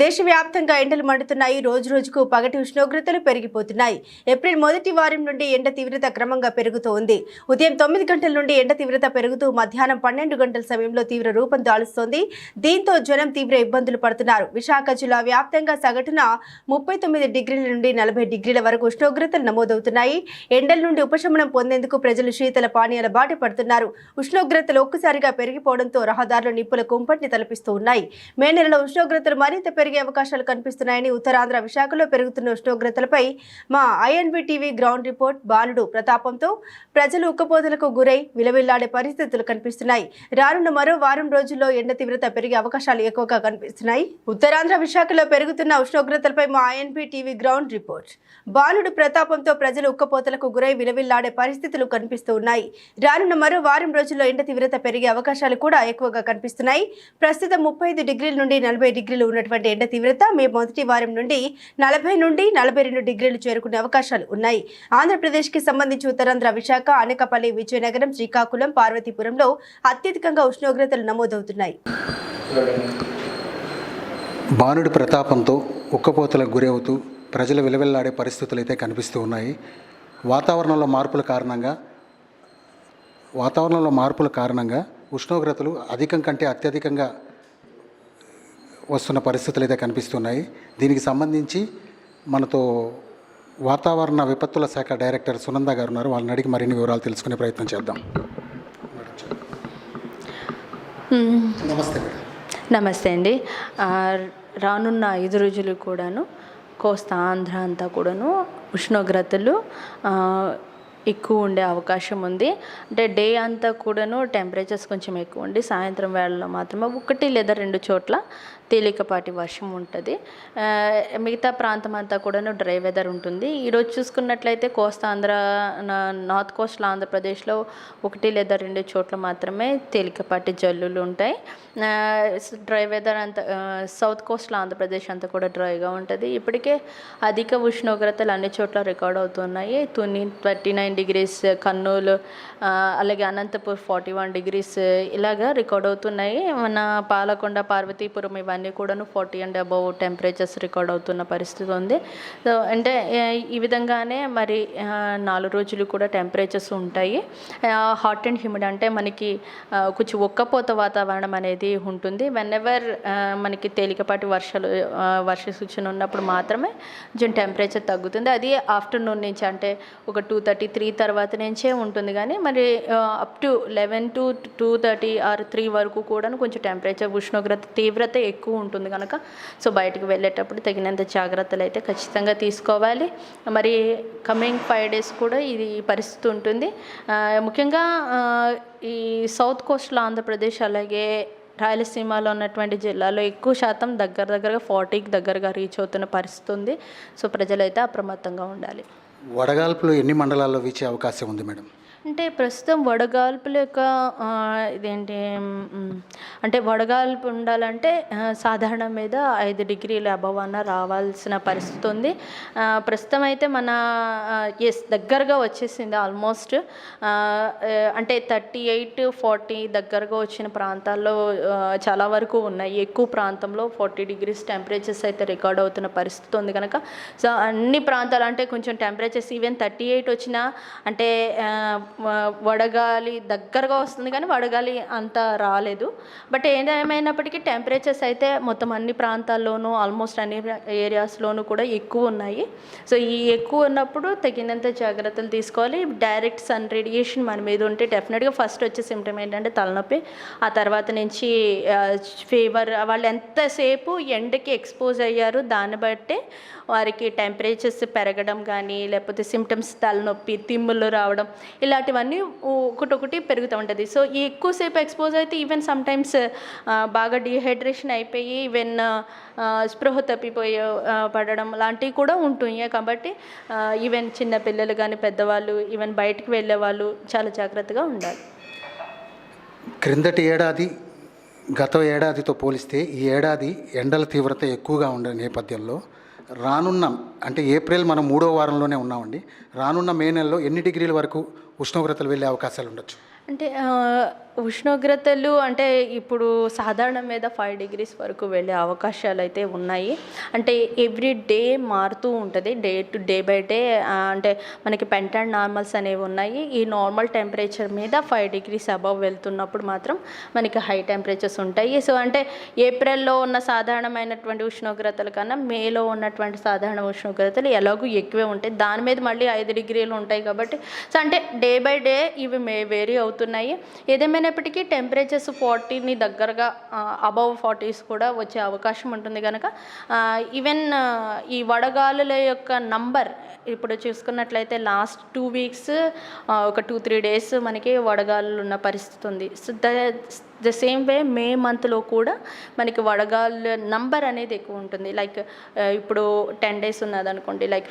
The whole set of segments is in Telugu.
దేశవ్యాప్తంగా ఎండలు మండుతున్నాయి. రోజు రోజుకు పగటి ఉష్ణోగ్రతలు పెరిగిపోతున్నాయి. ఏప్రిల్ మొదటి వారం నుండి ఎండ తీవ్రత క్రమంగా పెరుగుతూ ఉంది ఉదయం తొమ్మిది గంటల నుండి ఎండ తీవ్రత పెరుగుతూ మధ్యాహ్నం పన్నెండు గంటల సమయంలో తీవ్ర రూపం దాలుస్తోంది. దీంతో జనం తీవ్ర ఇబ్బందులు పడుతున్నారు. విశాఖ జిల్లా వ్యాప్తంగా సగటున ముప్పై తొమ్మిది డిగ్రీల నుండి నలభై డిగ్రీల వరకు ఉష్ణోగ్రతలు నమోదవుతున్నాయి. ఎండల నుండి ఉపశమనం పొందేందుకు ప్రజలు శీతల పానీయాల బాట పడుతున్నారు. ఉష్ణోగ్రతలు ఒక్కసారిగా పెరిగిపోవడంతో రహదారులు నిప్పుల కుంపటిని తలపిస్తూ ఉన్నాయి. మే నెలలో ఉష్ణోగ్రతలు మరింత పెరిగే అవకాశాలు కనిపిస్తున్నాయని ఉత్తరాంధ్ర విశాఖలో పెరుగుతున్న ఉష్ణోగ్రతలపై మా ఐఎన్బి టీవీ గ్రౌండ్ రిపోర్ట్ బాలుడు ప్రతాపంతో ప్రజలు ఉక్కపోతలకు గురై విలవిల్లాడే పరిస్థితులు కనిపిస్తున్నాయి. రానున్న మరో వారం రోజుల్లో ఎండ తీవ్రత పెరిగే అవకాశాలు ఎక్కువగా కనిపిస్తున్నాయి. ఉత్తరాంధ్ర విశాఖలో పెరుగుతున్న ఉష్ణోగ్రతలపై మా ఐఎన్బి టీవీ గ్రౌండ్ రిపోర్ట్. బాలుడు ప్రతాపంతో ప్రజలు ఉక్కపోతలకు గురై విలవిల్లాడే పరిస్థితులు కనిపిస్తూ ఉన్నాయి. రానున్న మరో వారం రోజుల్లో ఎండ తీవ్రత పెరిగే అవకాశాలు కూడా ఎక్కువగా కనిపిస్తున్నాయి. ప్రస్తుతం ముప్పై ఐదు డిగ్రీల నుండి నలభై డిగ్రీలు ఉన్నటువంటి ఎండ తీవ్రత మే మొదటి వారం నుండి నలభై నుండి నలభై రెండు డిగ్రీలు చేరుకునే అవకాశాలు ఉన్నాయి. ఆంధ్రప్రదేశ్కి సంబంధించి ఉత్తరాంధ్ర విశాఖ అనకపల్లి విజయనగరం శ్రీకాకుళం పార్వతీపురంలో అత్యధికంగా ఉష్ణోగ్రతలు నమోదవుతున్నాయి. బాణుడి ప్రతాపంతో ఉక్కపోతలకు గురవుతూ ప్రజలు విలవిల్లాడే పరిస్థితులు అయితే కనిపిస్తూ ఉన్నాయి. వాతావరణంలో మార్పుల కారణంగా వాతావరణంలో మార్పుల కారణంగా ఉష్ణోగ్రతలు అధికం కంటే అత్యధికంగా వస్తున్న పరిస్థితులు అయితే కనిపిస్తున్నాయి. దీనికి సంబంధించి మనతో వాతావరణ విపత్తుల శాఖ డైరెక్టర్ సునంద గారు ఉన్నారు. వాళ్ళని అడిగి మరిన్ని వివరాలు తెలుసుకునే ప్రయత్నం చేద్దాం. నమస్తే నమస్తే అండి. రానున్న ఐదు రోజులు కూడాను కోస్తా ఆంధ్ర అంతా కూడాను ఉష్ణోగ్రతలు ఎక్కువ ఉండే అవకాశం ఉంది. అంటే డే అంతా కూడాను టెంపరేచర్స్ కొంచెం ఎక్కువ ఉండి సాయంత్రం వేళలో మాత్రమే ఒకటి లేదా రెండు చోట్ల తేలికపాటి వర్షం ఉంటుంది. మిగతా ప్రాంతం అంతా కూడాను డ్రై వెదర్ ఉంటుంది. ఈరోజు చూసుకున్నట్లయితే కోస్తా ఆంధ్ర నార్త్ కోస్టల్ ఆంధ్రప్రదేశ్లో ఒకటి లేదా రెండు చోట్ల మాత్రమే తేలికపాటి జల్లులు ఉంటాయి. డ్రై వెదర్ అంతా సౌత్ కోస్టల్ ఆంధ్రప్రదేశ్ అంతా కూడా డ్రైగా ఉంటుంది. ఇప్పటికే అధిక ఉష్ణోగ్రతలు అన్ని చోట్ల రికార్డ్ అవుతున్నాయి. Tuni thirty nine degrees Kurnool అలాగే అనంతపూర్ ఫార్టీ వన్ డిగ్రీస్ ఇలాగా రికార్డ్ అవుతున్నాయి. మన పాలకొండ పార్వతీపురం ఇవన్నీ కూడాను forty and above temperatures record అవుతున్న పరిస్థితి ఉంది. సో అంటే ఈ విధంగానే మరి నాలుగు రోజులు కూడా టెంపరేచర్స్ ఉంటాయి. హాట్ అండ్ హ్యూమిడ్ అంటే మనకి కొంచెం ఒక్కపోత వాతావరణం అనేది ఉంటుంది. వెన్ ఎవర్ మనకి తేలికపాటి వర్షాలు వర్ష సూచన ఉన్నప్పుడు మాత్రమే కొంచెం టెంపరేచర్ తగ్గుతుంది. అది ఆఫ్టర్నూన్ నుంచి అంటే ఒక టూ థర్టీ త్రీ తర్వాత నుంచే ఉంటుంది. కానీ మరి up to eleven to two thirty or three వరకు కూడా కొంచెం టెంపరేచర్ ఉష్ణోగ్రత తీవ్రత ఎక్కువ ఉంటుంది కనుక సో బయటకు వెళ్ళేటప్పుడు తగినంత జాగ్రత్తలు అయితే ఖచ్చితంగా తీసుకోవాలి. మరి కమింగ్ ఫైవ్ డేస్ కూడా ఇది పరిస్థితి ఉంటుంది. ముఖ్యంగా ఈ సౌత్ కోస్ట్లో ఆంధ్రప్రదేశ్ అలాగే రాయలసీమలో ఉన్నటువంటి జిల్లాలో ఎక్కువ శాతం దగ్గర దగ్గరగా ఫార్టీకి దగ్గరగా రీచ్ అవుతున్న పరిస్థితి ఉంది. సో ప్రజలైతే అప్రమత్తంగా ఉండాలి. వడగాల్పులు ఎన్ని మండలాల్లో వీచే అవకాశం ఉంది మేడం? అంటే ప్రస్తుతం వడగాల్పుల యొక్క ఇదేంటి అంటే వడగాల్పు ఉండాలంటే సాధారణ మీద ఐదు డిగ్రీల అబవ్ అన్న రావాల్సిన పరిస్థితి ఉంది. ప్రస్తుతం అయితే మన ఎస్ దగ్గరగా వచ్చేసింది ఆల్మోస్ట్ అంటే థర్టీ ఎయిట్ ఫార్టీ దగ్గరగా వచ్చిన ప్రాంతాల్లో చాలా వరకు ఉన్నాయి. ఎక్కువ ప్రాంతంలో ఫార్టీ డిగ్రీస్ టెంపరేచర్స్ అయితే రికార్డ్ అవుతున్న పరిస్థితి ఉంది కనుక సో అన్ని ప్రాంతాలు అంటే కొంచెం టెంపరేచర్స్ ఈవెన్ థర్టీ ఎయిట్ వచ్చినా అంటే వడగాలి దగ్గరగా వస్తుంది కానీ వడగాలి అంత రాలేదు. బట్ ఏదేమైనప్పటికీ టెంపరేచర్స్ అయితే మొత్తం అన్ని ప్రాంతాల్లోనూ ఆల్మోస్ట్ అన్ని ఏరియాస్లోనూ కూడా ఎక్కువ ఉన్నాయి. సో ఈ ఎక్కువ ఉన్నప్పుడు తగినంత జాగ్రత్తలు తీసుకోవాలి. డైరెక్ట్ సన్ రేడియేషన్ మన మీద ఉంటే డెఫినెట్గా ఫస్ట్ వచ్చే సిమ్టమ్ ఏంటంటే తలనొప్పి. ఆ తర్వాత నుంచి ఫీవర్ వాళ్ళు ఎంతసేపు ఎండకి ఎక్స్పోజ్ అయ్యారు దాన్ని బట్టే వారికి టెంపరేచర్స్ పెరగడం కానీ లేకపోతే సిమ్టమ్స్ తలనొప్పి తిమ్ములు రావడం ఇలాంటివన్నీ ఒకటొకటి పెరుగుతూ ఉంటుంది. సో ఈ ఎక్కువసేపు ఎక్స్పోజ్ అయితే ఈవెన్ సమ్టైమ్స్ బాగా డిహైడ్రేషన్ అయిపోయి ఈవెన్ స్పృహ తప్పిపోయి పడడం లాంటివి కూడా ఉంటున్నాయి. కాబట్టి ఈవెన్ చిన్న పిల్లలు కానీ పెద్దవాళ్ళు ఈవెన్ బయటికి వెళ్ళే వాళ్ళు చాలా జాగ్రత్తగా ఉండాలి. క్రిందటి ఏడాది గత ఏడాదితో పోలిస్తే ఈ ఏడాది ఎండల తీవ్రత ఎక్కువగా ఉండే నేపథ్యంలో రానున్న అంటే ఏప్రిల్ మనం మూడో వారంలోనే ఉన్నామండి. రానున్న మే నెలలో ఎన్ని డిగ్రీల వరకు ఉష్ణోగ్రతలు వెళ్ళే అవకాశాలు ఉండొచ్చు? అంటే ఉష్ణోగ్రతలు అంటే ఇప్పుడు సాధారణ మీద ఫైవ్ డిగ్రీస్ వరకు వెళ్ళే అవకాశాలు అయితే ఉన్నాయి. అంటే ఎవ్రీ డే మారుతూ ఉంటుంది. Day to day by day అంటే మనకి పెంట్ అండ్ నార్మల్స్ అనేవి ఉన్నాయి. ఈ నార్మల్ టెంపరేచర్ మీద ఫైవ్ డిగ్రీస్ అబవ్ వెళ్తున్నప్పుడు మాత్రం మనకి హై టెంపరేచర్స్ ఉంటాయి. సో అంటే ఏప్రిల్లో ఉన్న సాధారణమైనటువంటి ఉష్ణోగ్రతల కన్నా మేలో ఉన్నటువంటి సాధారణ ఉష్ణోగ్రతలు ఎలాగూ ఎక్కువే ఉంటాయి. దాని మీద మళ్ళీ ఐదు డిగ్రీలు ఉంటాయి కాబట్టి సో అంటే డే బై డే ఇవి మే వేరీ అవుతాయి అవుతున్నాయి ఏదేమైనప్పటికీ టెంపరేచర్స్ ఫార్టీని దగ్గరగా అబవ్ ఫార్టీస్ కూడా వచ్చే అవకాశం ఉంటుంది కనుక ఈవెన్ ఈ వడగాలుల యొక్క నంబర్ ఇప్పుడు చూసుకున్నట్లయితే లాస్ట్ టూ వీక్స్ ఒక టూ త్రీ డేస్ మనకి వడగాలు ఉన్న పరిస్థితి ఉంది. So the same way May మంత్లో కూడా మనకి వడగాళ్ళ నంబర్ అనేది ఎక్కువ ఉంటుంది. లైక్ uh, ఇప్పుడు టెన్ డేస్ ఉన్నది అనుకోండి like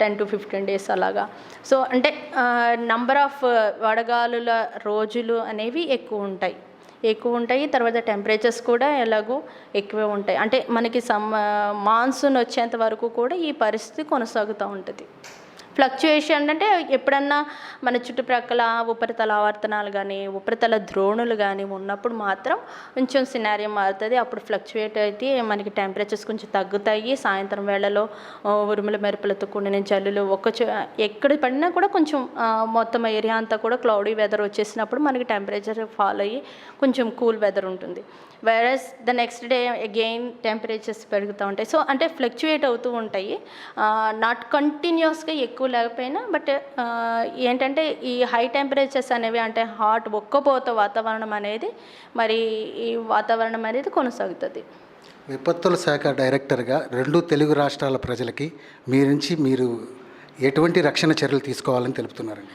ten to fifteen days అలాగా. సో అంటే uh, నంబర్ ఆఫ్ uh, వడగాలుల రోజులు అనేవి ఎక్కువ ఉంటాయి. ఎక్కువ ఉంటాయి తర్వాత టెంపరేచర్స్ కూడా ఎలాగో ఎక్కువే ఉంటాయి. అంటే మనకి సమ్ మాన్సూన్ వచ్చేంత వరకు కూడా ఈ పరిస్థితి కొనసాగుతూ ఉంటుంది. ఫ్లక్చుయేషన్ అంటే ఎప్పుడన్నా మన చుట్టుప్రక్కల ఉపరితల ఆవర్తనాలు కానీ ఉపరితల ద్రోణులు కానీ ఉన్నప్పుడు మాత్రం కొంచెం సినారియో మారుతుంది. అప్పుడు ఫ్లక్చుయేట్ అయితే మనకి టెంపరేచర్స్ కొంచెం తగ్గుతాయి. సాయంత్రం వేళలో ఉరుముల మెరుపులతో కూడిన జల్లులు ఒక్క చో ఎక్కడ పడినా కూడా కొంచెం మొత్తం ఏరియా అంతా కూడా క్లౌడీ వెదర్ వచ్చేసినప్పుడు మనకి టెంపరేచర్ ఫాల్ అయ్యి కొంచెం కూల్ వెదర్ ఉంటుంది. Whereas the next day again temperatures పెరుగుతూ ఉంటాయి. సో అంటే ఫ్లక్చుయేట్ అవుతూ ఉంటాయి. నాట్ కంటిన్యూస్గా ఎక్కువ లేకపోయినా బట్ ఏంటంటే ఈ హై టెంపరేచర్స్ అనేవి అంటే హాట్ ఒక్కపోత వాతావరణం అనేది మరి ఈ వాతావరణం అనేది కొనసాగుతుంది. విపత్తుల శాఖ డైరెక్టర్గా రెండు తెలుగు రాష్ట్రాల ప్రజలకి మీ నుంచి మీరు ఎటువంటి రక్షణ చర్యలు తీసుకోవాలని తెలుపుతున్నారండి?